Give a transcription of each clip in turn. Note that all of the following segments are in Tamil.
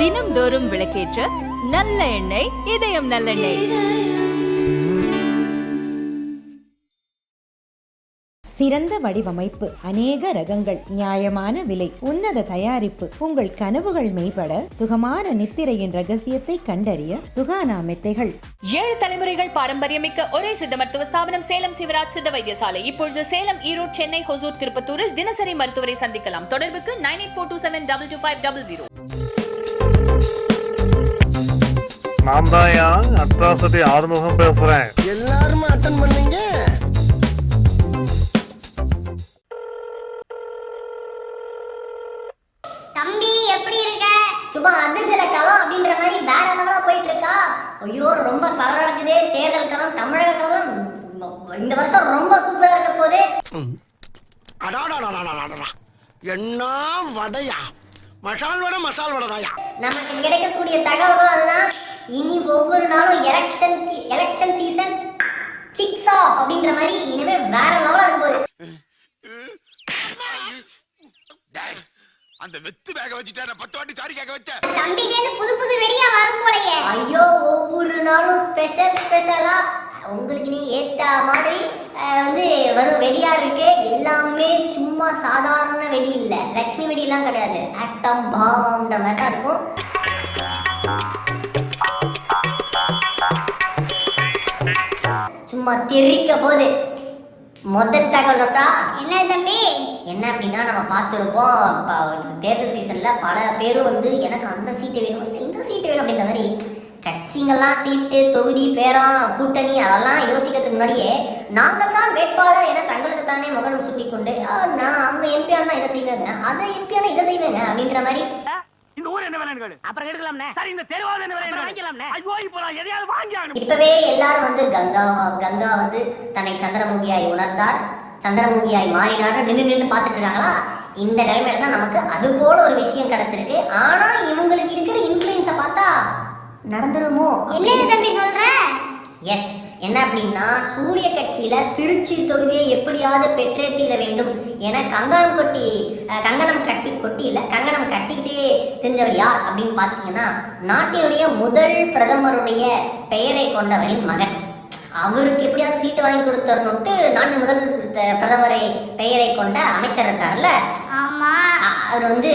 தினம்தோறும் விளக்கேற்ற நல்ல எண்ணெய் இதயம் நல்லெண்ணெய் சிறந்த வடிவமைப்பு அநேக ரகங்கள் நியாயமான விலை உன்னத தயாரிப்பு உங்கள் கனவுகள் மேம்பட சுகமான நித்திரையின் ரகசியத்தை கண்டறிய சுகானா மெத்தைகள். ஏழு தலைமுறைகள் பாரம்பரியமிக்க ஒரே சித்த மருத்துவ ஸ்தாபனம் சேலம் சிவராஜ் சித்த வைத்தியசாலை. இப்பொழுது சேலம் ஈரோடு சென்னை ஹொசூர் திருப்பத்தூரில் தினசரி மருத்துவரை சந்திக்கலாம். தொடர்புக்கு nine eight four two seven double two five double zero. நான் தான் அட்ராசிட்டி ஆறுமுகம் பேசுறேன். எல்லாரும் அட்டன் பண்ணீங்க. தம்பி எப்படி இருக்க? சும்மா அதிர்தல களம் அப்படின்ற மாதிரி வேற லெவலா போயிட்டு இருக்கா ஐயோ ரொம்ப கலர் நடக்குது தேர்தல் களம் தமிழக களம். இந்த வருஷம் ரொம்ப சூப்பரா இருக்க போகுது அடாடாடாடாடாடா என்ன வடையா? மசால் வடை மசால் வடைதாயா? நமக்கு கிடைக்கக்கூடிய தகவல்கள் அதுதான். இனி ஒவ்வொரு நாளும் election election season kicks off அப்படின்ற மாதிரி இனிமே வேற லெவலா இருக்க போகுது அந்த வெத்து பேக வச்சுட்டா பத்து வாட்டி சாரி கேட்க வச்ச தம்பிட்டேந்து புது புது வெடியா வரும் போலயே. ஐயோ ஒவ்வொரு நாளும் ஸ்பெஷல் ஸ்பெஷலா உங்களுக்கு நீ ஏத்த மாதிரி வந்து வரும் வெடியா இருக்கு. எல்லாமே சும்மா சாதாரண வெடி இல்ல. லக்ஷ்மி வெடி எல்லாம் கிடையாது. அட்டம் பாம்ன்ற மாதிரி தான் இருக்கும். சும்மா தெரிக்க போகுது. முதல் தகவல் நோட்டா என்ன தம்பி? என்ன அப்படின்னா நம்ம பார்த்துருப்போம். இப்போ தேர்தல் சீசனில் பல பேரும் வந்து எனக்கு அந்த சீட்டு வேணும்? இல்லை இந்த சீட்டு வேணும் அப்படின்ற மாதிரி கட்சிங்கெல்லாம் சீட்டு தொகுதி பேரம் கூட்டணி அதெல்லாம் யோசிக்கிறதுக்கு முன்னாடியே நாங்கள் தான் வேட்பாளர் என தங்களுக்கு தானே முகனம் சுட்டி கொண்டு "ஆ, நான் அவங்க எம்பி ஆனா இதை செய்வேங்க. அதை எம்பி ஆனா இதை செய்வேங்க அப்படின்ற மாதிரி இந்த ஊர் என்ன விலைன்னு கேளு. அப்புறம் எடுக்கலாம்னே. சரி இந்த தெருவாவது என்ன விலை வாங்கிக்கலாம்னே ஐயோ இப்போ நான் எதையாவது வாங்கி ஆகணும். இப்பவே எல்லாரும் வந்து கங்கா கங்கா வந்து தன்னை சந்திரமுகியாய் உணர்ந்தார். சந்திரமுகியாய் மாறினார்னு நின்று நின்று பார்த்துட்டு இருக்காங்களா? இந்த நிலைமையில தான் நமக்கு அது போல ஒரு விஷயம் கிடைச்சிருக்கு. ஆனா இவங்களுக்கு இருக்கிற இன்ஃப்ளூயன்ஸை பார்த்தா நடந்துருமோ என்ன தம்பி சொல்ற? எஸ் என்ன அப்படின்னா சூரிய கட்சியில திருச்சி தொகுதியை எப்படியாவது பெற்றே தீர வேண்டும் என கங்கணம் கொட்டி கங்கணம் கட்டி கொட்டி இல்ல கங்கணம் கட்டிக்கிட்டே தெரிஞ்சவர் யார் அப்படின்னு பார்த்தீங்கன்னா நாட்டினுடைய முதல் பிரதமருடைய பெயரை கொண்டவரின் மகன். அவருக்கு எப்படியாவது சீட்டு வாங்கி கொடுத்தரணுட்டு நாட்டின் முதல் பிரதமரை பெயரை கொண்ட அமைச்சர் இருக்கார்ல அவர் வந்து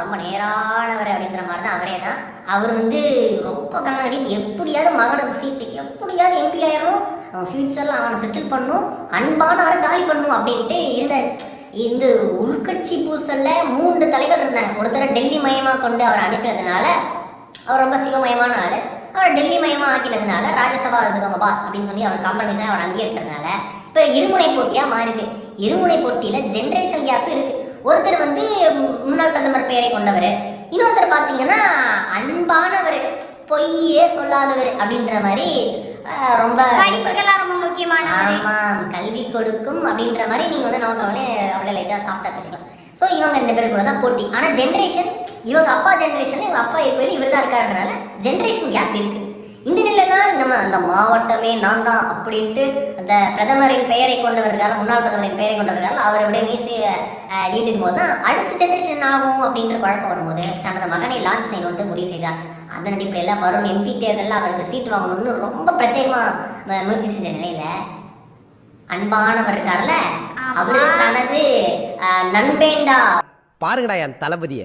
ரொம்ப நேரானவர் அப்படின்ற மாதிரி தான் அவரே தான். அவர் வந்து ரொம்ப கண்ணாடி எப்படியாவது மகனுக்கு சீட்டு எப்படியாவது எம்பி ஆயிடணும் ஃபியூச்சரில் அவனை செட்டில் பண்ணும் அன்பானவரை காலி பண்ணும் அப்படின்ட்டு இருந்தார். இந்த உள்கட்சி பூசல்ல மூன்று தலைகள் இருந்தாங்க. ஒருத்தரை டெல்லி மயமாக கொண்டு அவர் அனுப்பினதுனால அவர் ரொம்ப சிவமயமான ஆள். அவர் டெல்லி மயமாக ஆக்கினதுனால ராஜ்யசபா இருந்துக்கோங்க பாஸ் அப்படின்னு சொல்லி அவர் காம்ப்ரமைஸாக அவர் அங்கேயே இருக்கிறதுனால. இப்போ இருமுனை போட்டியாக மாறுது இருமுனை போட்டியில் ஜென்ரேஷன் கேப் இருக்குது ஒருத்தர் வந்து முன்னாள் பிரதமர் பெயரை கொண்டவர் இன்னொருத்தர் பார்த்தீங்கன்னா அன்பானவர் பொய்யே சொல்லாதவர் அப்படின்ற மாதிரி ரொம்ப படிப்புகள்லாம் ரொம்ப முக்கியமானது ஆமாம் கல்வி கொடுக்கும் அப்படின்ற மாதிரி நீங்க வந்து நம்ம அவளே அவளே லைட்டா சாஃப்டா பேசலாம். ஸோ இவங்க ரெண்டு பேரும் கூட தான் போட்டி. ஆனா ஜென்ரேஷன் இவங்க அப்பா ஜென்ரேஷன் இவங்க அப்பா இப்போ இவர் தான் இருக்காருன்றனால ஜென்ரேஷன் கேப் இருக்கு. இந்த நிலையில தான் நம்ம அந்த மாவட்டமே நான் தான் அப்படின்ட்டு அந்த பிரதமரின் பெயரை கொண்டவர் இருக்காரு முன்னாள் பிரதமரின் பெயரை கொண்டவர் இருக்காரு அவர் அப்படியே வீசி நீட்டிக்கும் போது தான் அடுத்த ஜென்ரேஷன் ஆகும் அப்படின்ற குழப்பம் வரும்போது தனது மகனை லான்ச் செய்யணும்னு முடிவு செய்தார். அதன் அடிப்படையில் வரும் எம்பி தேர்தலில் அவருக்கு சீட்டு வாங்கணும்னு ரொம்ப பிரத்யேகமாக முயற்சி செஞ்ச நிலையில அன்பானவர் இருக்கார்ல அவரு தனது அஹ், நண்பேண்டா. பாருங்கடா என் தளபதிய.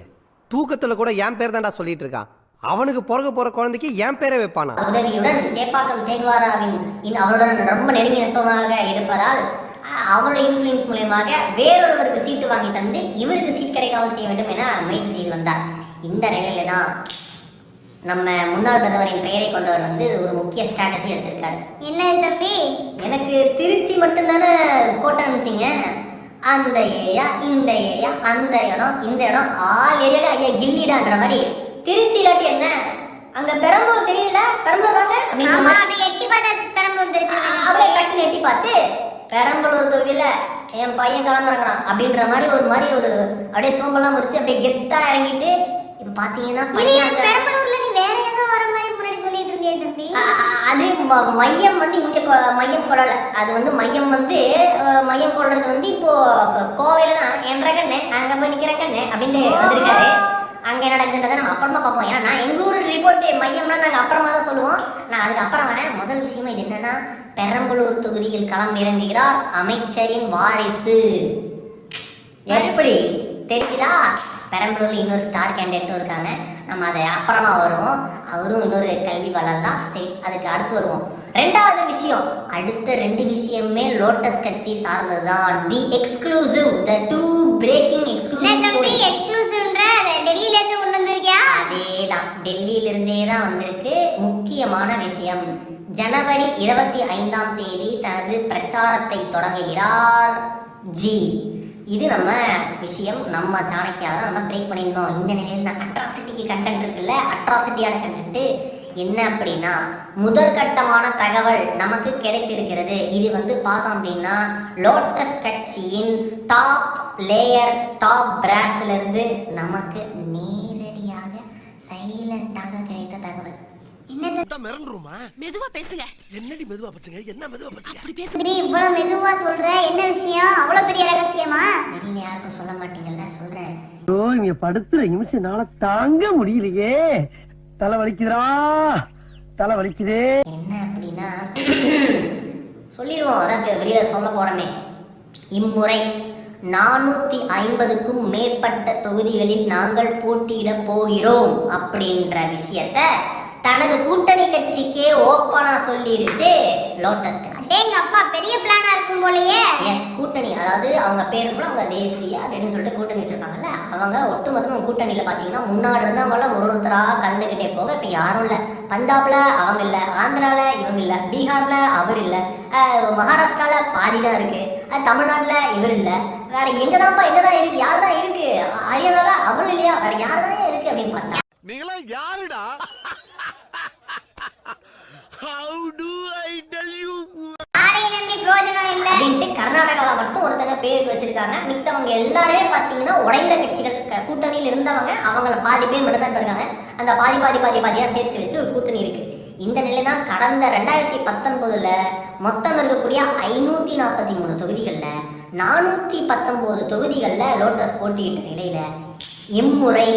தூக்கத்துல கூட என் பேர் தான்டா சொல்லிட்டு இருக்கான். அவனுக்கு பிறகு போற குழந்தைக்கு என் பேரை வைப்பானா? உதவியுடன் சேப்பாக்கம் சேகுவாராவின் இன் அவருடன் ரொம்ப நெருங்கி நட்பமாக இருப்பதால் அவருடைய இன்ஃப்ளூயன்ஸ் மூலியமாக வேறொருவருக்கு சீட்டு வாங்கி தந்து இவருக்கு சீட் கிடைக்காமல் செய்ய வேண்டும் என முயற்சி செய்து வந்தார். இந்த நிலையில தான் நம்ம முன்னாள் பிரதமரின் பெயரை கொண்டவர் வந்து ஒரு முக்கிய ஸ்ட்ராட்டஜி எடுத்திருக்காரு. என்ன தம்பி? எனக்கு திருச்சி மட்டும்தானே கோட்டை நினச்சிங்க அந்த ஏரியா இந்த ஏரியா அந்த இடம் இந்த இடம் ஆல் ஏரியால ஐயா கில்லிடான்ற மாதிரி திருச்சி இல்லாட்டி என்ன? அங்க பெரம்பலூர் தெரியல? பெரம்பலூர் வாங்க. ஆமா அப்படி எட்டி பார்த்தா பெரம்பலூர் தெரிஞ்சு அப்படியே டக்குன்னு எட்டி பார்த்து பெரம்பலூர் தொகுதியில என் பையன் கிளம்புறான் அப்படின்ற மாதிரி ஒரு மாதிரி ஒரு அப்படியே சோம்பெல்லாம் முடிச்சு அப்படியே கெத்தா இறங்கிட்டு இப்ப பாத்தீங்கன்னா பையன் பெரம்பலூர்ல நீ வேற ஏதோ வர மாதிரி முன்னாடி சொல்லிட்டு இருந்தியே தம்பி. அது மையம் வந்து இங்க மையம் கொள்ளல அது வந்து மையம் வந்து மையம் கொள்றது வந்து இப்போ கோவையில தான். என்ற கண்ணு அங்க போய் நிக்கிற கண்ணு அப்படின்ட்டு வந்திருக்காரு. அங்கே நடக்குதுன்றதை நம்ம அப்புறமா பார்ப்போம். ஏன்னா நான் எங்கள் ஊர் ரிப்போர்ட் மையம்னா நாங்கள் அப்புறமா தான் சொல்லுவோம். நான் அதுக்கு அப்புறம் வரேன். முதல் விஷயமா இது என்னன்னா பெரம்பலூர் தொகுதியில் களம் இறங்குகிறார் அமைச்சரின் வாரிசு. எப்படி? தெரியுதா பெரம்பலூர்ல இன்னொரு ஸ்டார் கேண்டிடேட்டும் இருக்காங்க. நம்ம அதை அப்புறமா வருவோம். அவரும் இன்னொரு கல்வி வளர் தான். சரி அதுக்கு அடுத்து வருவோம். ரெண்டாவது விஷயம் அடுத்த ரெண்டு விஷயமே லோட்டஸ் கட்சி சார்ந்ததுதான். The exclusive the to breaking exclusive தம்பி எக்ஸ்க்ளூசிவ்ன்ற அதை டெல்லியில இருந்து கொண்டு வந்திருக்கியா அதேதான் தான் வந்திருக்கு. முக்கியமான விஷயம் ஜனவரி இருபத்தி ஐந்தாம் தேதி தனது பிரச்சாரத்தை தொடங்குகிறார் ஜி. இது நம்ம விஷயம் நம்ம சாணக்கியால் தான் நம்ம பிரேக் பண்ணியிருந்தோம். இந்த நிலையில் அட்ராசிட்டிக்கு கண்டென்ட் இருக்குல்ல அட்ராசிட்டியான கண்டென்ட் என்ன அப்படின்னா முதற்கட்டமான தகவல் நமக்கு கிடைத்திருக்கிறது. இது வந்து பார்த்தோம் அப்படின்னா லோட்டஸ் கட்சியின் டாப் லேயர் டாப் பிராஸ்லேருந்து நமக்கு நேரடியாக சைலண்டாக கிடைத்த தகவல் என்ன தம்பி மிரண்டுருமா? மெதுவா பேசுங்க. என்னடி மெதுவா பச்சுங்க என்ன மெதுவா பச்சுங்க அப்படி பேச தம்பி இவ்வளவு மெதுவா சொல்ற? என்ன விஷயம்? அவ்வளவு பெரிய ரகசியமா? வெளியில யாருக்கும் சொல்ல மாட்டீங்கல்ல சொல்றேன் ஐயோ இங்க படுத்துற நிமிஷம்னால தாங்க முடியலையே. தலை வலிக்குதுடா. தலை வலிக்குதே. என்ன அப்படின்னா சொல்லிடுவோம் அதாவது வெளியில சொல்ல போறோமே. இம்முறை நானூத்தி ஐம்பதுக்கும் மேற்பட்ட தொகுதிகளில் நாங்கள் போட்டியிட போகிறோம் அப்படின்ற விஷயத்த தனது கூட்டணி கட்சிக்கே ஓப்பனா சொல்லிருச்சு லோட்டஸ் கட்சி. அடேங்க அப்பா பெரிய பிளானா இருக்கும் போலயே. எஸ் கூட்டணி. அதாவது அவங்க பேர் கூட அவங்க தேசிய அப்படின்னு சொல்லிட்டு கூட்டணி வச்சிருக்காங்கல்ல அவங்க ஒட்டுமொத்தமா கூட்டணியில பாத்தீங்கன்னா முன்னாடி இருந்தவங்கள ஒரு ஒருத்தரா கண்டுகிட்டே போக இப்ப யாரும் இல்ல. பஞ்சாப்ல அவங்க இல்ல ஆந்திரால இவங்க இல்ல பீகார்ல அவர் இல்ல மகாராஷ்டிரால பாதி தான் இருக்கு தமிழ்நாட்டுல இவர் இல்ல. வேற எங்க தான்ப்பா எங்க தான் இருக்கு? யார் தான் இருக்கு ஹரியானால அவர் இல்லையா வேற யார் தான் இருக்கு அப்படின்னு பார்த்தா நீங்களா யாருடா how to I tell you யாரையும் நம்பி பிரயோஜனம் இல்ல அப்படின்ட்டு கர்நாடகாவில் மட்டும் ஒருத்தங்க இருக்காங்க. மித்தவங்க எல்லாருமே பார்த்தீங்கன்னா உடைந்த கட்சிகள் கூட்டணியில் இருந்தவங்க அவங்கள பாதி பேர் மட்டும் தான் இருக்காங்க. அந்த பாதி பாதி பாதி பாதியாக சேர்த்து வச்சு ஒரு கூட்டணி இருக்கு. இந்த நிலை தான் கடந்த ரெண்டாயிரத்தி பத்தொன்பதுல மொத்தம் இருக்கக்கூடிய ஐநூத்தி நாற்பத்தி மூணு தொகுதிகளில் நானூற்றி பத்தொம்போது தொகுதிகளில் லோட்டஸ் போட்டியிட்ட நிலையில இம்முறை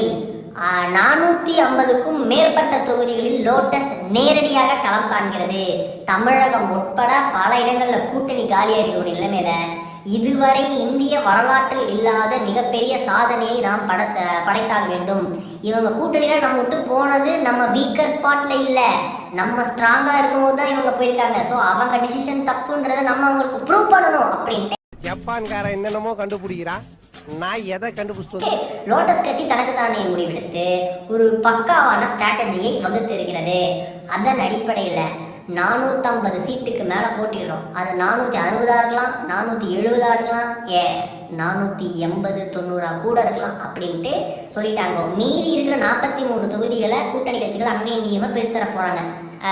நானூற்றி ஐம்பதுக்கும் மேற்பட்ட தொகுதிகளில் லோட்டஸ் நேரடியாக களம் காண்கிறது. தமிழகம் உட்பட பல இடங்களில் கூட்டணி காலியாக இருக்கக்கூடிய நிலைமையில இதுவரை இந்திய வரலாற்றில் இல்லாத மிகப்பெரிய சாதனையை நாம் படைத்த படைத்தாக வேண்டும். இவங்க கூட்டணியில நம்ம விட்டு போனது நம்ம வீக்கர் ஸ்பாட்ல இல்ல. நம்ம ஸ்ட்ராங்கா இருக்கும்போது தான் இவங்க போயிருக்காங்க. ஸோ அவங்க டிசிஷன் தப்புன்றதை நம்ம அவங்களுக்கு ப்ரூவ் பண்ணணும் அப்படின்ட்டு. ஜப்பான்காரன் என்னென்னமோ கண்டுபிடிக்கிறான் நான் எதை கண்டுபிடிச்சிட்டு லோட்டஸ் கட்சி தனக்கு தானே முடிவெடுத்து ஒரு பக்காவான ஸ்ட்ராட்டஜியை வகுத்து இருக்கிறது அதன் அடிப்படையில் நானூற்றம்பது சீட்டுக்கு மேலே போட்டிடுறோம். அது நானூற்றி அறுபதாக இருக்கலாம் நானூற்றி எழுபதாக இருக்கலாம். ஏ நானூற்றி எண்பது தொண்ணூறாக கூட இருக்கலாம் அப்படின்ட்டு சொல்லிட்டாங்க. மீதி இருக்கிற நாற்பத்தி மூணு தொகுதிகளை கூட்டணி கட்சிகள் அங்கேயும் இங்கேயுமே பிரிச்சு தர போகிறாங்க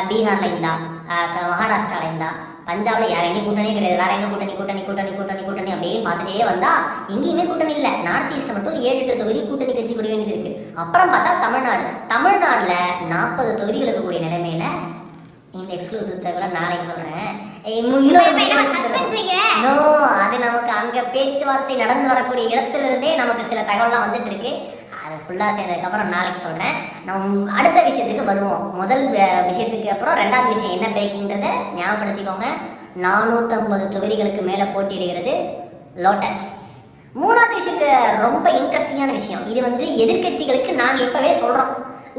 பீகார்ல இருந்தா அஹ் க- மகாராஷ்டிரால இருந்தா பஞ்சாப்ல யார் எங்கேயும் கிடையாது. வேற எங்க கூட்டணி கூட்டணி கூட்டணி கூட்டணி கூட்டணி அப்படின்னு பார்த்துட்டே வந்தா எங்கேயுமே கூட்டணி இல்லை. நார்த் ஈஸ்ட்ல மட்டும் ஏழு எட்டு தொகுதி கூட்டணி கட்சி கூட வேண்டியது இருக்கு. அப்புறம் பார்த்தா தமிழ்நாடு. தமிழ்நாடுல நாற்பது தொகுதிகளுக்கு இருக்கக்கூடிய நிலைமையில இந்த எக்ஸ்க்ளூசிவ் தகவலை நாளைக்கு சொல்றேன். அது நமக்கு அங்க பேச்சுவார்த்தை நடந்து வரக்கூடிய இடத்துல இருந்தே நமக்கு சில தகவல்லாம் வந்துட்டு இருக்கு. அதை ஃபுல்லாக சேர்ந்ததுக்கப்புறம் நாளைக்கு சொல்கிறேன் நம்ம அடுத்த விஷயத்துக்கு வருவோம். முதல் விஷயத்துக்கு அப்புறம் ரெண்டாவது விஷயம் என்ன பிரேக்கிங்கிறத ஞாபகப்படுத்திக்கோங்க. நானூற்றம்பது தொகுதிகளுக்கு மேலே போட்டியிடுகிறது லோட்டஸ் மூணாவது விஷயத்து ரொம்ப இன்ட்ரெஸ்டிங்கான விஷயம். இது வந்து எதிர்க்கட்சிகளுக்கு நாங்கள் இப்போவே சொல்கிறோம்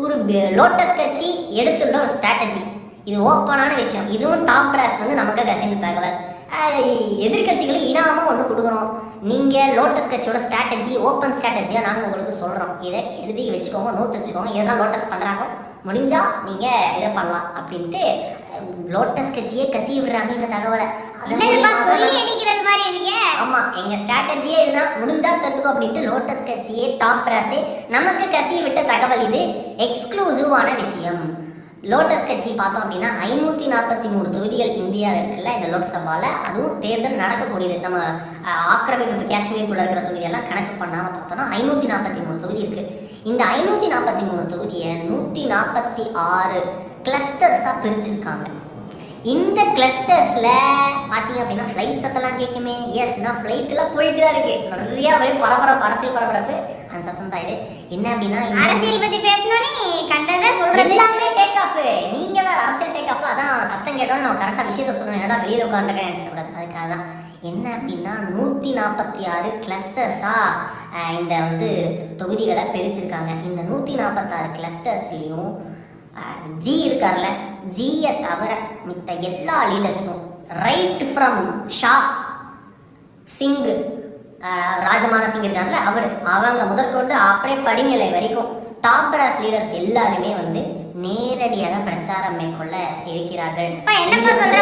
ஒரு லோட்டஸ் கட்சி எடுத்துள்ள ஒரு ஸ்ட்ராட்டஜி இது ஓப்பனான விஷயம். இதுவும் டாப் பிராஸ் வந்து நமக்கு கசிந்த தகவல். அஹ் எதிர்க்கட்சிகளுக்கு இனாமல் ஒன்று கொடுக்குறோம் நீங்கள் லோட்டஸ் கட்சியோட ஸ்ட்ராட்டஜி ஓப்பன் ஸ்ட்ராட்டஜியாக நாங்கள் உங்களுக்கு சொல்கிறோம் இதை எழுதி வச்சுக்கோங்க நோட்ஸ் வச்சுக்கோங்க. இதுதான் லோட்டஸ் பண்ணுறாங்க முடிஞ்சால் நீங்கள் இதை பண்ணலாம் அப்படின்ட்டு லோட்டஸ் கட்சியே கசிய விடுறாங்க இந்த தகவலை. தான் ஆமா எங்க ஸ்ட்ராட்டஜியே இதுதான். முடிஞ்சா கத்துக்கோ அப்படின்ட்டு லோட்டஸ் கட்சியே டாப் நமக்கு கசி விட்ட தகவல் இது. எக்ஸ்க்ளூசிவான விஷயம். லோட்டஸ் கட்சி பார்த்தோம் அப்படின்னா ஐநூற்றி நாற்பத்தி மூணு தொகுதிகள் இந்தியாவில் இருக்குல்ல இந்த லோக்சபாவில் அதுவும் தேர்தல் நடக்கக்கூடியது. நம்ம அஹ், ஆக்கிரமிப்பு காஷ்மீருக்குள்ள இருக்கிற தொகுதியெல்லாம் கணக்கு பண்ணாமல் பார்த்தோம்னா ஐநூற்றி நாற்பத்தி மூணு தொகுதி இருக்கு. இந்த ஐநூற்றி நாற்பத்தி மூணு தொகுதியை நூற்றி நாற்பத்தி ஆறு கிளஸ்டர்ஸாக பிரிச்சிருக்காங்க. இந்த கிளஸ்டர்ஸில் பார்த்தீங்க அப்படின்னா ஃப்ளைட் சத்தம்லாம் கேட்குமே. எஸ் நான் ஃப்ளைட்டெல்லாம் போயிட்டு தான் இருக்கு. நிறையா ஒரே பரபரப்பு அரசியல் பரபரப்பு. அந்த சத்தம் தான் இது. என்ன அப்படின்னா அரசியல் பத்தி பேசணும்னே கண்டதை சொல்றது. எல்லாமே டேக் ஆஃப் நீங்க வேற அரசியல் டேக் ஆஃப் அதான் சத்தம் கேட்டோம் நம்ம கரெக்டாக விஷயத்த சொல்லணும். என்னடா வெளியில் உட்காந்துருக்கேன் நினச்சக்கூடாது அதுக்காக தான் என்ன அப்படின்னா நூற்றி நாற்பத்தி ஆறு கிளஸ்டர்ஸாக இந்த வந்து தொகுதிகளை பிரிச்சிருக்காங்க. இந்த நூற்றி நாற்பத்தாறு கிளஸ்டர்ஸ்லேயும் ஜி இருக்கார்ல ஜியை தவிர மித்த எல்லா லீடர்ஸும் ரைட் ஃப்ரம் ஷா சிங்கு ராஜமான சிங் இருக்கார்ல அவர் அவங்க முதற்கொண்டு அப்படியே படிநிலை வரைக்கும் டாப் கிளாஸ் லீடர்ஸ் எல்லாருமே வந்து நேரடியாக பிரச்சாரம் மேற்கொள்ள இருக்கிறார்கள்.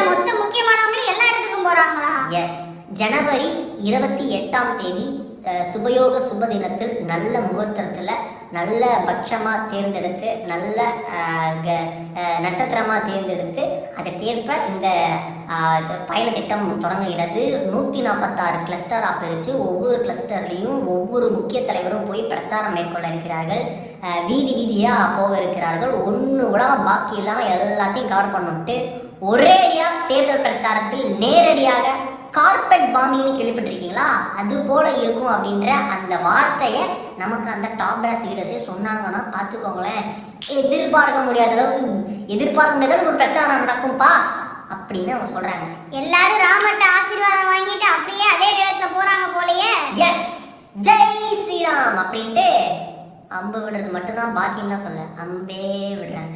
மொத்த முக்கியமானவங்களும் எல்லா இடத்துக்கும் போறாங்களா? எஸ் ஜனவரி இருபத்தி எட்டாம் தேதி சுபயோக சுப தினத்தில் நல்ல முகூர்த்தத்தில் நல்ல பட்சமாக தேர்ந்தெடுத்து நல்ல நட்சத்திரமாக க- தேர்ந்தெடுத்து அதற்கேற்ப இந்த பயண திட்டம் தொடங்குகிறது. நூற்றி நாற்பத்தாறு கிளஸ்டராக பிரித்து ஒவ்வொரு கிளஸ்டர்லேயும் ஒவ்வொரு முக்கிய தலைவரும் போய் பிரச்சாரம் மேற்கொள்ள இருக்கிறார்கள். வீதி வீதியாக போக இருக்கிறார்கள். ஒன்று விடாம பாக்கி இல்லாமல் எல்லாத்தையும் கவர் பண்ணிட்டு ஒரேடியாக தேர்தல் பிரச்சாரத்தில் நேரடியாக கார்பெட் பாம்பிங்னு கேள்விப்பட்டிருக்கீங்களா? அது போல இருக்கும் அப்படின்ற அந்த வார்த்தையை நமக்கு அந்த டாப் பிராஸ் லீடர்ஸே சொன்னாங்கன்னா பார்த்துக்கோங்களேன். எதிர்பார்க்க முடியாத அளவுக்கு எதிர்பார்க்க முடியாத அளவுக்கு ஒரு பிரச்சாரம் நடக்கும்பா அப்படின்னு அவங்க சொல்றாங்க. எல்லாரும் ராமர்ட்ட ஆசீர்வாதம் வாங்கிட்டு அப்படியே அதே வேகத்துல போறாங்க போலயே. எஸ் ஜெய் ஸ்ரீராம் அப்படின்ட்டு அம்பு விடுறது மட்டும்தான் தான் சொல்ல அம்பே விடுறாங்க.